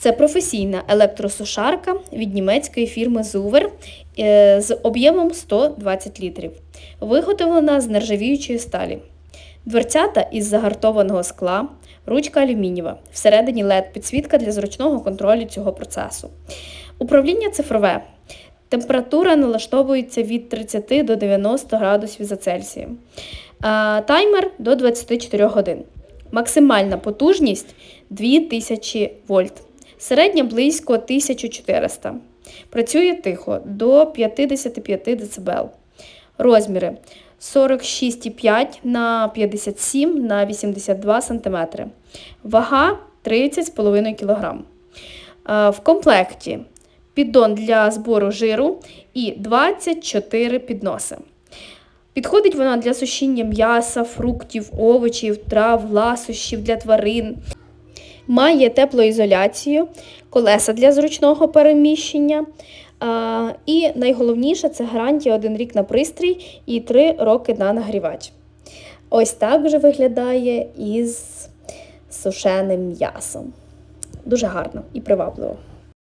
Це професійна електросушарка від німецької фірми Zuver е, з об'ємом 120 літрів, виготовлена з нержавіючої сталі. Дверцята із загартованого скла, ручка алюмінієва, всередині LED підсвітка для зручного контролю цього процесу. Управління цифрове. Температура налаштовується від 30 до 90 градусів за Цельсієм. Таймер до 24 годин. Максимальна потужність 2000 вольт. Середня близько 1400. Працює тихо до 55 дБ. Розміри 46,5 на 57 на 82 см. Вага 30,5 кг. В комплекті піддон для збору жиру і 24 підноси. Підходить вона для сушіння м'яса, фруктів, овочів, трав, ласощів для тварин. Має теплоізоляцію, колеса для зручного переміщення. І найголовніше це гарантія 1 рік на пристрій і 3 роки на нагрівач. Ось так вже виглядає із сушеним м'ясом. Дуже гарно і привабливо.